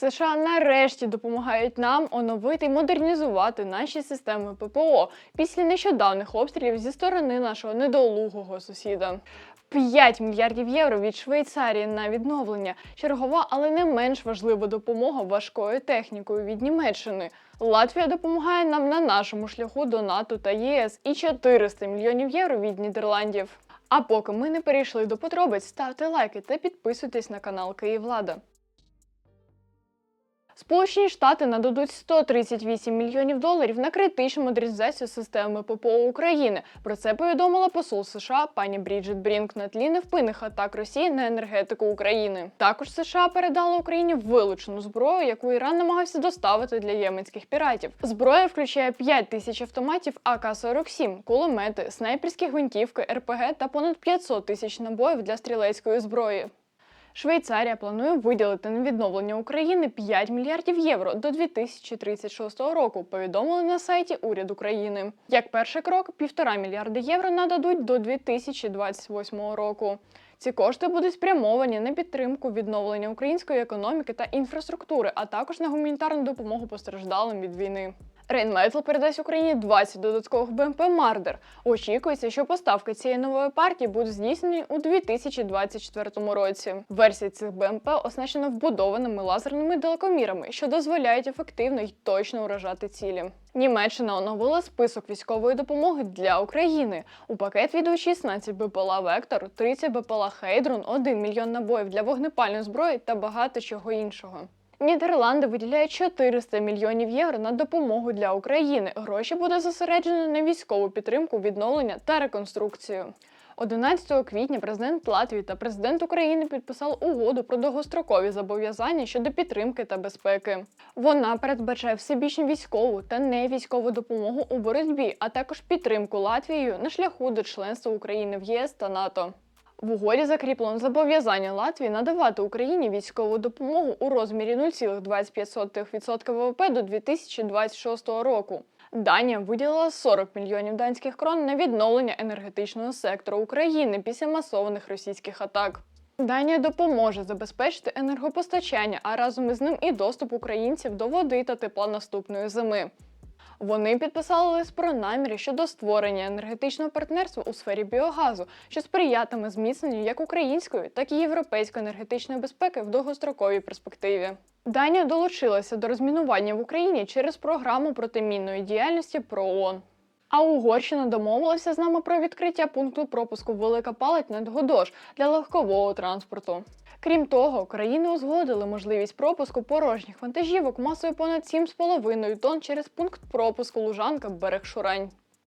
США нарешті допомагають нам оновити і модернізувати наші системи ППО після нещодавних обстрілів зі сторони нашого недолугого сусіда. 5 мільярдів євро від Швейцарії на відновлення. Чергова, але не менш важлива допомога важкою технікою від Німеччини. Латвія допомагає нам на нашому шляху до НАТО та ЄС і 400 мільйонів євро від Нідерландів. А поки ми не перейшли до подробиць, ставте лайки та підписуйтесь на канал Київлада. Сполучені Штати нададуть 138 мільйонів доларів на критичну модернізацію системи ППО України. Про це повідомила посол США пані Бріджит Брінк на тлі невпинних атак Росії на енергетику України. Також США передали Україні вилучену зброю, яку Іран намагався доставити для єменських піратів. Зброя включає 5 тисяч автоматів АК-47, кулемети, снайперські гвинтівки, РПГ та понад 500 тисяч набоїв для стрілецької зброї. Швейцарія планує виділити на відновлення України 5 мільярдів євро до 2036 року. Повідомили на сайті уряд України. Як перший крок, півтора мільярди євро нададуть до 2028 року. Ці кошти будуть спрямовані на підтримку відновлення української економіки та інфраструктури, а також на гуманітарну допомогу постраждалим від війни. Рейнметал передасть Україні 20 додаткових БМП Мардер. Очікується, що поставки цієї нової партії будуть здійснені у 2024 році. Версія цих БМП оснащена вбудованими лазерними далекомірами, що дозволяють ефективно й точно уражати цілі. Німеччина оновила список військової допомоги для України. У пакет війдуть 16 БПЛА Вектор, 30 БПЛА Хейдрун, 1 мільйон набоїв для вогнепальної зброї та багато чого іншого. Нідерланди виділяють 400 мільйонів євро на допомогу для України. Гроші буде зосереджено на військову підтримку, відновлення та реконструкцію. 11 квітня президент Латвії та президент України підписали угоду про довгострокові зобов'язання щодо підтримки та безпеки. Вона передбачає всебічну військову та невійськову допомогу у боротьбі, а також підтримку Латвією на шляху до членства України в єС та НАТО. В угоді закріплено зобов'язання Латвії надавати Україні військову допомогу у розмірі 0,25% ВВП до 2026 року. Данія виділила 40 мільйонів данських крон на відновлення енергетичного сектору України після масованих російських атак. Данія допоможе забезпечити енергопостачання, а разом із ним і доступ українців до води та тепла наступної зими. Вони підписали лист про наміри щодо створення енергетичного партнерства у сфері біогазу, що сприятиме зміцненню як української, так і європейської енергетичної безпеки в довгостроковій перспективі. Данія долучилася до розмінування в Україні через програму протимінної діяльності ПРООН. А Угорщина домовилася з нами про відкриття пункту пропуску Велика Палать над Годош для легкового транспорту. Крім того, країни узгодили можливість пропуску порожніх вантажівок масою понад 7,5 тонн через пункт пропуску Лужанка Берег Шурань.